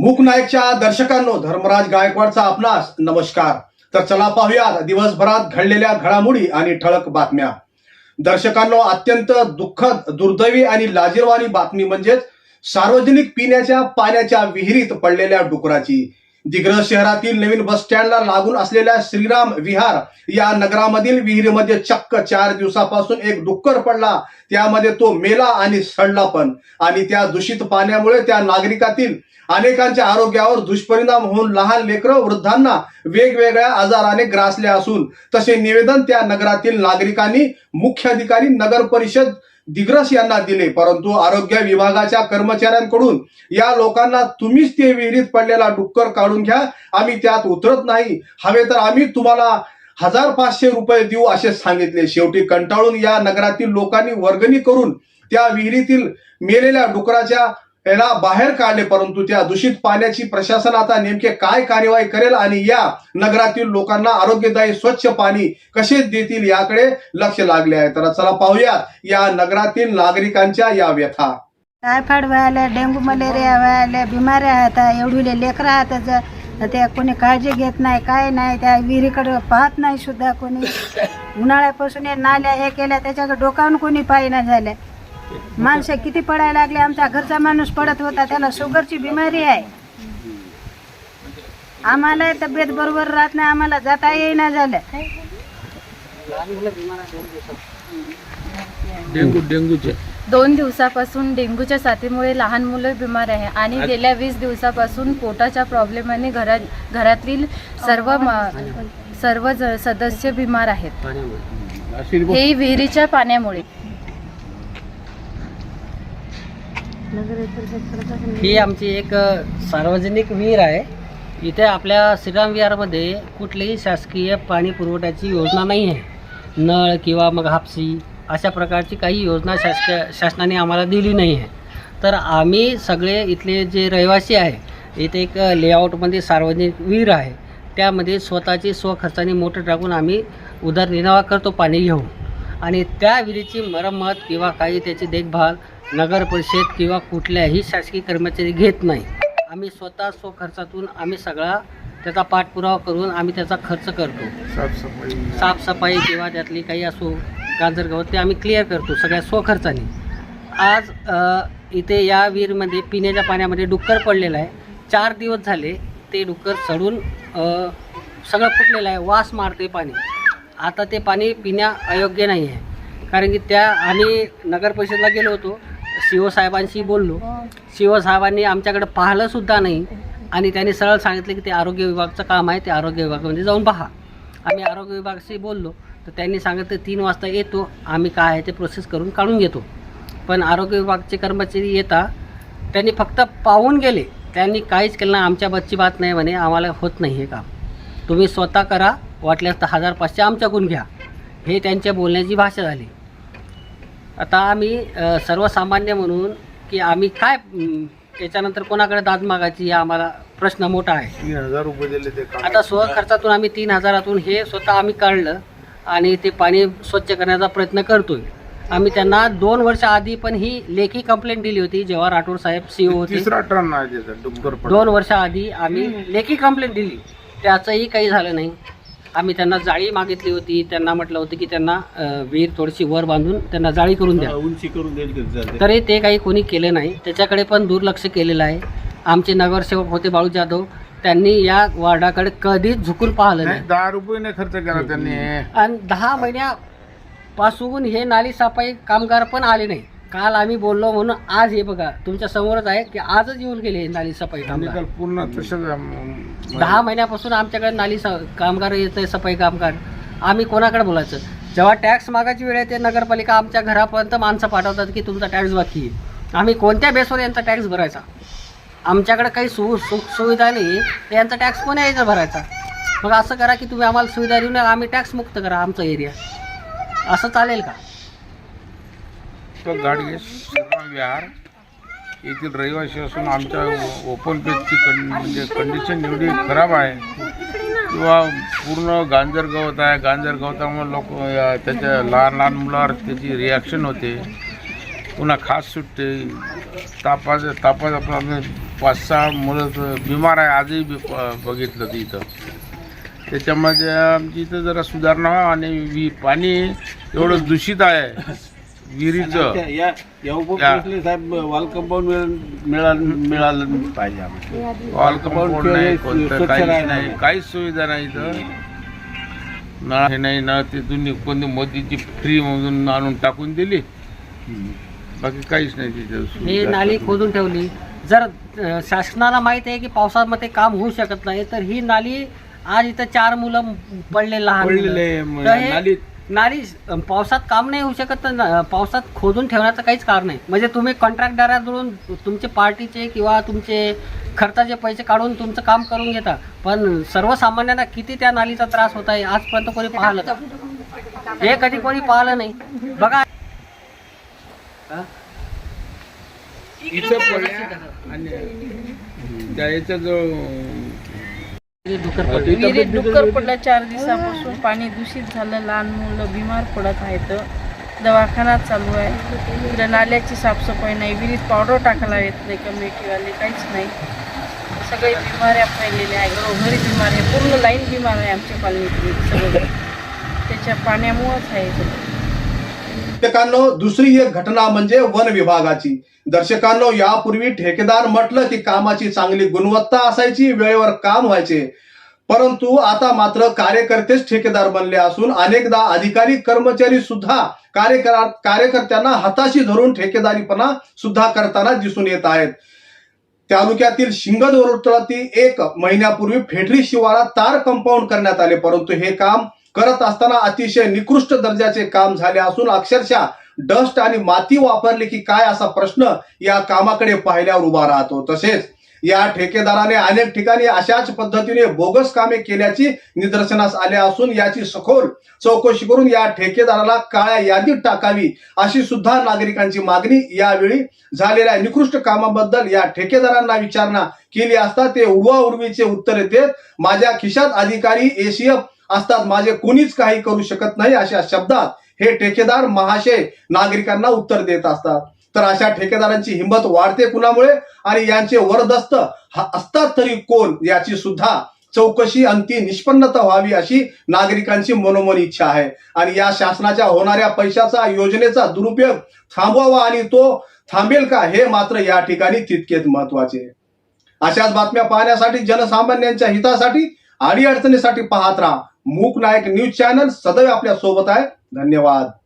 मूकनायकच्या दर्शकांनो धर्मराज गायकवाडचा आपणास नमस्कार. तर चला पाहूयात दिवसभरात घडलेल्या घडामोडी आणि ठळक बातम्या. दर्शकांनो अत्यंत दुःखद दुर्दैवी आणि लाजीरवाणी बातमी म्हणजेच सार्वजनिक पिण्याच्या पाण्याच्या विहिरीत पडलेल्या डुकराची. दिग्रस शहरातील नवीन बस स्टँडला लागून असलेल्या श्रीराम विहार या नगरामधील विहिरीमध्ये चक्क चार दिवसापासून एक डुक्कर पडला. त्यामध्ये तो मेला आणि सडला पण. आणि त्या दूषित पाण्यामुळे त्या नागरिकातील अनेकांच्या आरोग्यावर दुष्परिणाम होऊन लहान लेकरं वृद्धांना वेगवेगळ्या आजाराने ग्रासले असून तसे निवेदन त्या नगरातील नागरिकांनी मुख्याधिकारी नगर परिषद दिग्रस यांना दिले. परंतु आरोग्य विभागाच्या कर्मचाऱ्यांकडून या लोकांना तुम्हीच ते विहिरीत पडलेला डुक्कर काढून घ्या. आम्ही त्यात उतरत नाही. हवे तर आम्ही तुम्हाला हजार पाचशे रुपये देऊ असे सांगितले. शेवटी कंटाळून या नगरातील लोकांनी वर्गणी करून त्या विहिरीतील मेलेल्या डुकराच्या याला बाहेर काढले परंतु त्या दूषित पाण्याची प्रशासन आता नेमके काय कार्यवाही करेल आणि या नगरातील लोकांना आरोग्यदायी स्वच्छ पाणी कसे देतील याकडे लक्ष लागले आहे. तर चला पाहूया या नगरातील नागरिकांच्या या व्यथा. टायफॉइड व्हायला डेंग्यू मलेरिया व्हायला बिमाऱ्या आहेत एवढीले लेकर आहेत ते कोणी काळजी घेत नाही काय नाही त्या विहिरीकडे पाहत नाही सुद्धा कोणी. उन्हाळ्यापासून नाल्या हे केल्या त्याच्याकडे डोकावून कोणी पाहिना झाल्या माणसं किती पडायला लागले? आमच्या घरचा माणूस पडत होता त्याला शुगरची बिमारी आहे. आम्हाला तब्येत बरोबर राहत नाही आम्हाला जाता येईना झालं. डेंगू डेंगूचे. दोन दिवसापासून डेंग्यूच्या साथीमुळे लहान मुलं बिमार आहे आणि गेल्या वीस दिवसापासून पोटाच्या प्रॉब्लेमाने घरात घरातील सर्व सर्व ज- सदस्य बिमार आहेत. हे विहिरीच्या पाण्यामुळे. ही आमची एक सार्वजनिक विहीर आहे. इथे आपल्या श्रीराम विहारमध्ये कुठलीही शासकीय पाणी पुरवठ्याची योजना नाही आहे नळ किंवा मग हापसी अशा प्रकारची काही योजना शासकीय शासनाने आम्हाला दिली नाही आहे तर आम्ही सगळे इथले जे रहिवासी आहे इथे एक लेआउटमध्ये सार्वजनिक विहीर आहे. त्यामध्ये स्वतःची स्वखर्चाने मोटर टाकून आम्ही उदरनिर्वाह करतो पाणी घेऊन. आणि त्या विहिरीची मरम्मत किंवा काही त्याची देखभाल नगर परिषद किंवा कुठल्याही शासकीय कर्मचारी घेत नाही. आम्ही स्वतः स्वखर्चातून आम्ही सगळा त्याचा पाठपुरावा करून आम्ही त्याचा खर्च करतो. साफसफाई. किंवा त्यातली काही असो गाजर गवत ते आम्ही क्लिअर करतो सगळ्या स्वखर्चाने. आज अ, इथे या विहीरमध्ये पिण्याच्या पाण्यामध्ये डुक्कर पडलेलं आहे. चार दिवस झाले ते डुक्कर सडून अ, सगळं फुटलेलं आहे. वास मारते पाणी. आता ते पाणी पिण्या अयोग्य नाही आहे कारण की त्या आम्ही नगर परिषदला गेलो होतो. सी ओ साहेबांशी बोललो. सी ओ साहेबांनी आमच्याकडे पाहिलंसुद्धा नाही. आणि त्यांनी सरळ सांगितलं की ते आरोग्य विभागाचं काम आहे ते आरोग्य विभागामध्ये जाऊन पहा. आम्ही आरोग्य विभागाशी बोललो. तर त्यांनी सांगितलं तीन वाजता येतो. आम्ही काय आहे ते प्रोसेस करून काढून घेतो. पण आरोग्य विभागाचे कर्मचारी येता त्यांनी फक्त पाहून गेले. त्यांनी काहीच केलं नाही. आमच्या बच्ची बात नाही म्हणे. आम्हाला होत नाही हे काम. तुम्ही स्वतः करा. वाटल्यास तर हजार पाचशे आमच्याकडून घ्या. हे त्यांच्या बोलण्याची भाषा झाली. आता आम्ही सर्वसामान्य म्हणून की आम्ही काय याच्यानंतर कोणाकडे दाद मागायची हा आम्हाला प्रश्न मोठा आहे. तीन हजार रुपये दिले ते काम आता स्वखर्चातून आम्ही तीन हजारातून हे स्वतः आम्ही काढलं आणि ते पाणी स्वच्छ करण्याचा प्रयत्न करतोय. आम्ही त्यांना दोन वर्ष आधी पण ही लेखी कंप्लेंट दिली होती जेव्हा राठोड साहेब सीओ होते. तिसरा टर्न आहे त्याचा डुक्कर पडला. दोन वर्षाआधी आम्ही लेखी कंप्लेंट दिली. त्याचंही काही झालं नाही. आम्ही त्यांना जाळी मागितली होती. त्यांना म्हटलं होतं की त्यांना विहीर थोडीशी वर बांधून त्यांना जाळी करून द्या. उंची करून चालते. तरी ते काही कोणी केलं नाही. त्याच्याकडे पण दुर्लक्ष केलेलं आहे. आमचे नगरसेवक होते बाळू जाधव. त्यांनी या वार्डाकडे कधीच झुकून पाहिलं नाही दहा रुपये खर्च केला त्यांनी. आणि दहा महिन्यापासून हे नाली सफाई कामगार पण आले नाही. काल आम्ही बोललो म्हणून आज हे बघा तुमच्या समोरच आहे की आजच येऊन गेले हे नाली सफाई कामगार. पूर्ण तसंच दहा महिन्यापासून आमच्याकडे नाली स कामगार येत आहे सफाई कामगार. आम्ही कोणाकडे बोलायचं? जेव्हा टॅक्स मागायची वेळ येते नगरपालिका आमच्या घरापर्यंत माणसं पाठवतात की तुमचा टॅक्स बाकी आहे. आम्ही कोणत्या बेसवर यांचा टॅक्स भरायचा? आमच्याकडे काही सु सुख सुविधा नाही तर यांचा टॅक्स कोण्या यायचा भरायचा. मग असं करा की तुम्ही आम्हाला सुविधा देऊन आम्ही टॅक्स मुक्त करा आमचा एरिया असं चालेल का? तो गाडगे श्रीराम विहार येथील रहिवासी असून आमच्या ओपन पेजची कं म्हणजे कंडिशन एवढी खराब आहे. किंवा पूर्ण गांजर गवत आहे. गांजर गवतामुळे लोक त्याच्या लहान लहान मुलावर त्याची रिॲक्शन होते. पुन्हा खास सुटते. तापाचं तापाचं प्रॉब्लेम पाच सहा मुलं बिमार आहे. आजही बी- बघितलं तर इथं. त्याच्यामध्ये आमची इथं जरा सुधारणा आणि वि पाणी एवढं दूषित आहे. विहिरीचं त्या- या या साहेब वॉल कंपाऊंड मिळालं मिळालं पाहिजे आम्हाला वॉल कंपाऊंड नाही स्वच्छ कोणतं काहीच राहायला नाही पाहिजे. काहीच सुविधा नाही इथं नळ हे नाही नळ तिथून कोणती मोदीची फ्री मधून आणून टाकून दिली बाकी काहीच नाही तिथं ही सुविधा. नाली खोदून ठेवली जर अ, शासनाला माहीत आहे की पावसामध्ये काम होऊ शकत नाही तर ही नाली आज इथं चार मुलं पडले लहान मुलं. पडलेले म- तर हे नालीत. नाली पावसात काम नाही होऊ शकत तर पावसात खोदून ठेवण्याचं काहीच कारण नाही. म्हणजे तुम्ही कॉन्ट्रॅक्टराकडून तुमचे पार्टीचे किंवा तुमचे खर्चाचे पैसे काढून तुमचं काम करून घेता. पण सर्वसामान्यांना किती त्या नालीचा त्रास होत आहे आजपर्यंत कोणी पाहिलं का? हे कधी कोणी पाहिलं नाही. बघा. इथं पडल्या आणि त्या जो विहिरीत डुक्कर पडला. चार दिवसापासून पाणी दूषित झालं लहान मुलं बिमार पडत आहेत. दवाखाना चालू आहे. इकडे नाल्याची साफसफाई नाही विहिरीत पावडर टाकायला येत नाही कमिटीवाले काहीच नाही. सगळे बिमाऱ्या फैलेल्या आहेत घरी बिमार आहे पूर्ण लाईन बिमार आहे आमच्या कॉलनीतली सगळं. त्याच्या पाण्यामुळंच आहे सगळं. ठिकाणो दुसरी एक घटना म्हणजे वन विभागाची. दर्शकांनो यापूर्वी ठेकेदार म्हटलं की कामाची चांगली गुणवत्ता असायची वेळेवर काम व्हायचे. परंतु आता मात्र कार्यकर्तेच ठेकेदार बनले असून अनेकदा अधिकारी कर्मचारी सुद्धा कार्यकरा कार्यकर्त्यांना हाताशी धरून ठेकेदारीपणा सुद्धा करताना दिसून येत आहेत. तालुक्यातील शिंगद वरुटलातील एक महिन्यापूर्वी फेटरी शिवारात तार कंपाऊंड करण्यात आले परंतु हे काम करत असताना अतिशय निकृष्ट दर्जाचे काम झाले असून अक्षरशः डस्ट आणि माती वापरली की काय असा प्रश्न या कामाकडे पाहिल्यावर उभा राहतो. तसेच या ठेकेदाराने अनेक ठिकाणी अशाच पद्धतीने बोगस कामे केल्याची निदर्शनास आले असून याची सखोल चौकशी करून या ठेकेदाराला काळ्या यादीत टाकावी अशी सुद्धा नागरिकांची मागणी यावेळी झालेल्या निकृष्ट कामाबद्दल या ठेकेदारांना विचारणा केली असता ते उडवा उर्वीचे उत्तर देत माझ्या खिशात अधिकारी एसीएफ असतात. माझे कोणीच काही करू शकत नाही अशा शब्दात हे ठेकेदार महाशय नागरिकांना उत्तर देत असतात. तर अशा ठेकेदारांची हिंमत वाढते कुणामुळे? आणि यांचे वरदस्त असतात तरी कोण? याची सुद्धा चौकशी अंती निष्पन्नता व्हावी अशी नागरिकांची मनोमन इच्छा आहे. आणि या शासनाच्या होणाऱ्या पैशाचा योजनेचा दुरुपयोग थांबवावा आणि तो थांबेल का? हे मात्र या ठिकाणी तितकेच महत्त्वाचे अशाच बातम्या पाहण्यासाठी जनसामान्यांच्या हितासाठी आणि अडचणीसाठी पाहत राहा. मूक नायक न्यूज चॅनल सदैव आपल्यासोबत आहे. धन्यवाद.